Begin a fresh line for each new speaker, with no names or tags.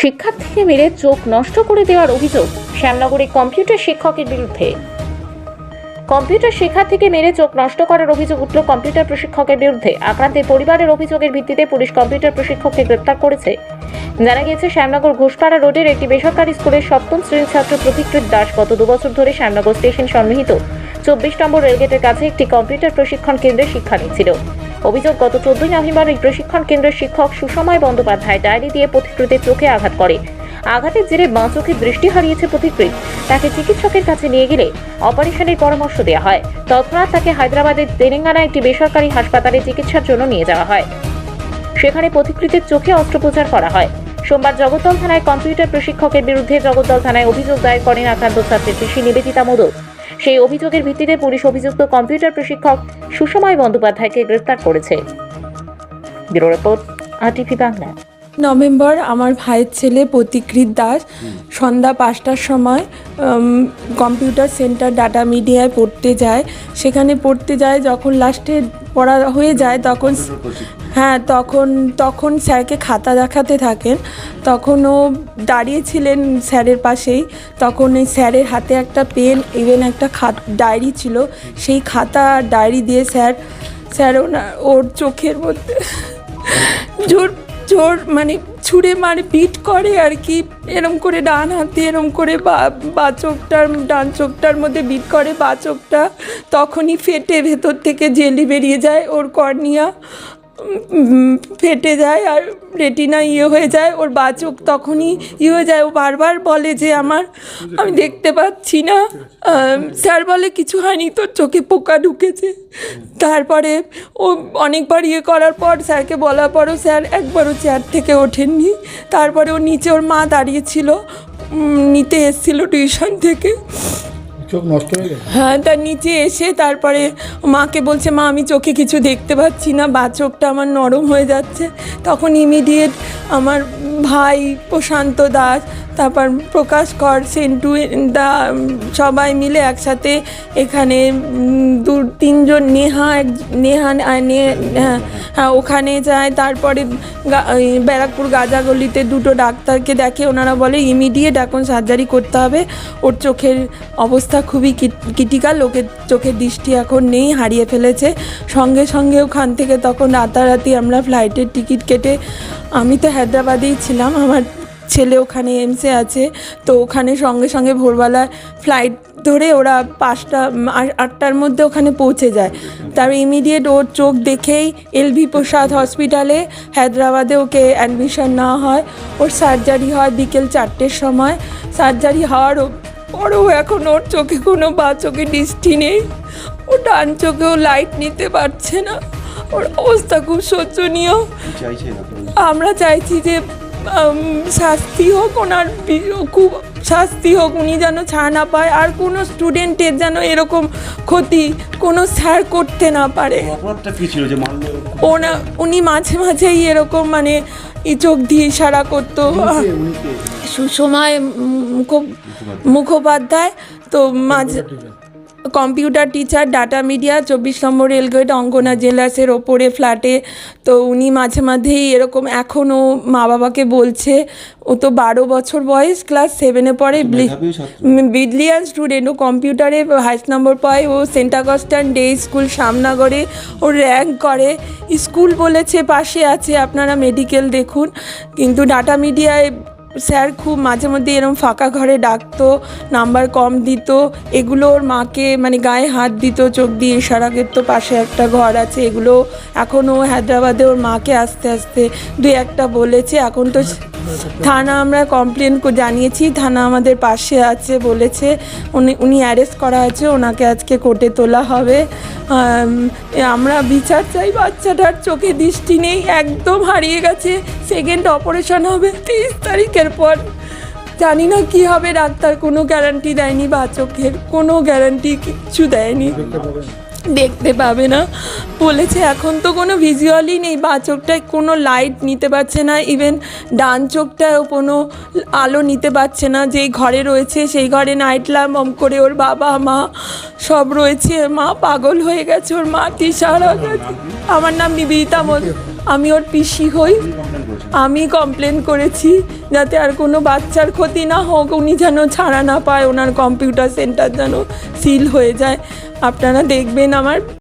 শিক্ষার্থীকে মেরে চোখ নষ্ট করে দেওয়ার অভিযোগ শ্যামনগরে কম্পিউটার শিক্ষকের বিরুদ্ধে। কম্পিউটার শিক্ষার্থীকে মেরে চোখ নষ্ট করার অভিযোগ উঠল কম্পিউটার প্রশিক্ষকের বিরুদ্ধে। আক্রান্তের পরিবারের অভিযোগের ভিত্তিতে পুলিশ কম্পিউটার প্রশিক্ষককে গ্রেপ্তার করেছে। জানা গিয়েছে, শ্যামনগর ঘোষপাড়া রোডের একটি বেসরকারি স্কুলের সপ্তম শ্রেণির ছাত্র প্রতীকৃত দাস গত দুবছর ধরে শ্যামনগর স্টেশন সন্নিহিত চব্বিশ নম্বর রেলগেটের কাছে একটি কম্পিউটার প্রশিক্ষণ কেন্দ্রে শিক্ষা নিচ্ছিল। অভিযোগ, গত চোদ্দই নভেম্বর এই প্রশিক্ষণ কেন্দ্রের শিক্ষক সুসময় বন্দ্যোপাধ্যায় ডায়েরি দিয়ে পথিকৃতের চোখে আঘাত করে। আঘাতের জেরে বাঁ চোখে দৃষ্টি হারিয়েছে পথিকৃত তাকে চিকিৎসকের কাছে নিয়ে গেলে অপারেশনের পরামর্শ দেওয়া হয়। তৎক্ষণাৎ তাকে হায়দ্রাবাদের তেলেঙ্গানা একটি বেসরকারি হাসপাতালে চিকিৎসার জন্য নিয়ে যাওয়া হয়। সেখানে পথিকৃতের চোখে অস্ত্রোপচার করা হয়। সোমবার জগদ্দল থানায় কম্পিউটার প্রশিক্ষকের বিরুদ্ধে জগদ্দল থানায় অভিযোগ দায়ের করেন আক্রান্ত ছাত্রের পিসি নিবেদিতা মোদক। সেই অভিযোগের ভিত্তিতে পুলিশ অভিযুক্ত কম্পিউটার প্রশিক্ষক সুসময় বন্দ্যোপাধ্যায়কে গ্রেফতার করেছে। Bureau report RTV Bangla.
November আমার ভাইয়ের ছেলে প্রতিকৃত দাস সন্ধ্যা পাঁচটার সময় কম্পিউটার সেন্টার ডাটা মিডিয়ায় পড়তে যায়। সেখানে পড়তে যায় যখন লাস্টে পড়া হয়ে যায় তখন হ্যাঁ তখন তখন স্যারকে খাতা দেখাতে থাকেন। তখন ও দাঁড়িয়েছিলেন স্যারের পাশেই। তখন এই স্যারের হাতে একটা পেন ইভেন একটা খাত, ডায়েরি ছিল। সেই খাতা ডায়েরি দিয়ে স্যার স্যার ওনার ওর চোখের মধ্যে জোর জোর মানে ছুঁড়ে মারে পিট করে আর কি। এরম করে ডান হাতে, এরম করে বা চোখটার, ডান চোখটার মধ্যে বিট করে, বা চোখটা তখনই ফেটে ভেতর থেকে জেলি বেরিয়ে যায় ওর কর্নিয়া। ফেটে যায় আর রেটিনা ইয়ে হয়ে যায়, ওর বা চোখ তখনই ইয়ে হয়ে যায়। ও বারবার বলে যে আমার, আমি দেখতে পাচ্ছি না। স্যার বলে, কিছু হয়নি, তোর চোখে পোকা ঢুকেছে। তারপরে ও অনেকবার ইয়ে করার পর স্যারকে বলার পরও স্যার একবারও চেয়ার থেকে ওঠেননি। তারপরে ও নিচে ওর মা দাঁড়িয়েছিল নিতে এসেছিল টিউশন থেকে।
চোখ নষ্ট হয়ে গেছে?
হ্যাঁ তার নিচে এসে তারপরে মাকে বলছে, মা, আমি চোখে কিছু দেখতে পাচ্ছি না, বা চোখটা আমার নরম হয়ে যাচ্ছে। তখন ইমিডিয়েট আমার ভাই প্রশান্ত দাস তারপর প্রকাশ কর সেন্টু দা সবাই মিলে একসাথে এখানে দু তিনজন নেহা এক নেহা হ্যাঁ, ওখানে যায় তারপরে ব্যারাকপুর গাজাগলিতে দুটো ডাক্তারকে দেখে ওনারা বলে ইমিডিয়েট এখন সার্জারি করতে হবে। ওর চোখের অবস্থা খুবই ক্রিটিক্যাল ওকে চোখের দৃষ্টি এখন নেই হারিয়ে ফেলেছে। সঙ্গে সঙ্গে ওখান থেকে তখন রাতারাতি আমরা ফ্লাইটের টিকিট কেটে আমি তো হায়দ্রাবাদেই ছিলাম, আমার ছেলে ওখানে এমসে আছে, তো ওখানে সঙ্গে সঙ্গে ভোরবেলা ফ্লাইট ধরে ওরা পাঁচটা আটটার মধ্যে ওখানে পৌঁছে যায়। তার ইমিডিয়েট ওর চোখ দেখেই এলভি প্রসাদ হসপিটালে হায়দ্রাবাদে ওকে অ্যাডমিশন নেওয়া হয়। ওর সার্জারি হয় বিকেল চারটের সময়। সার্জারি হওয়ার পরেও এখন ওর চোখে কোনো বা চোখে দৃষ্টি নেই। ও ডান চোখেও লাইট নিতে পারছে না। ওর অবস্থা খুব শোচনীয়। আমরা চাইছি যে শাস্তি হোক ওনার খুব শাস্তি হোক উনি যেন ছাড় না পায় আর কোনো স্টুডেন্টের যেন এরকম ক্ষতি কোনো স্যার করতে না পারে। ওনা উনি মাঝে মাঝেই এরকম মানে ই চোখ দিয়ে ইশারা করতো। সুসময় মুখ- মুখোপাধ্যায় তো মাঝে কম্পিউটার টিচার ডাটা মিডিয়া চব্বিশ নম্বর রেলগেট অঙ্গনা জেলাসের ওপরে ফ্ল্যাটে তো উনি মাঝে মাঝেই এরকম এখনও মা বাবাকে বলছে ও তো বারো বছর বয়স ক্লাস সেভেনে পড়ে। ব্রিলিয়ান স্টুডেন্ট ও কম্পিউটারে হাইস্ট নম্বর পায়। ও সেন্ট অগস্টান ডে স্কুল সামনাগরে ও র্যাঙ্ক করে। স্কুল বলেছে পাশে আছে আপনারা মেডিকেল দেখুন। কিন্তু ডাটা মিডিয়ায় স্যার খুব মাঝে মধ্যে এরম ফাঁকা ঘরে ডাকতো, নাম্বার কম দিত, এগুলো ওর মাকে মানে গায়ে হাত দিত, চোখ দিয়ে ইশারা তো পাশে একটা ঘর আছে, এগুলো এখনও হায়দ্রাবাদে ওর মাকে আস্তে আস্তে দুই একটা বলেছে, এখন তো থানা আমরা কমপ্লেন জানিয়েছি। থানা আমাদের পাশে আছে বলেছে। উনি উনি অ্যারেস্ট করা আছে, ওনাকে আজকে কোর্টে তোলা হবে। আমরা বিচার চাই, বাচ্চাটার চোখে দৃষ্টি নেই, একদম হারিয়ে গেছে। সেকেন্ড অপারেশন হবে তিরিশ তারিখের পর। জানি না কি হবে, ডাক্তার কোনো গ্যারান্টি দেয়নি বা চোখের কোনো গ্যারান্টি কিচ্ছু দেয়নি। দেখতে পাবে না। বলেছে, এখন তো কোনো ভিজুয়ালই নেই, বা চোখটায় কোনো লাইট নিতে পারছে না ইভেন ডান চোখটাও কোনো আলো নিতে পারছে না, যেই ঘরে রয়েছে, সেই ঘরে নাইট ল্যাম্প অন করে ওর বাবা, মা সব রয়েছে। মা পাগল হয়ে গেছে, ওর মা কি সারা আমার নাম নিবেদিতা আমি ওর পিসি হই। আমি কমপ্লেন করেছি যাতে আর কোনো বাচ্চার ক্ষতি না হোক, উনি যেন ছাড়া না পায়, ওনার কম্পিউটার সেন্টার যেন সিল হয়ে যায়। আপনারা দেখবেন আমার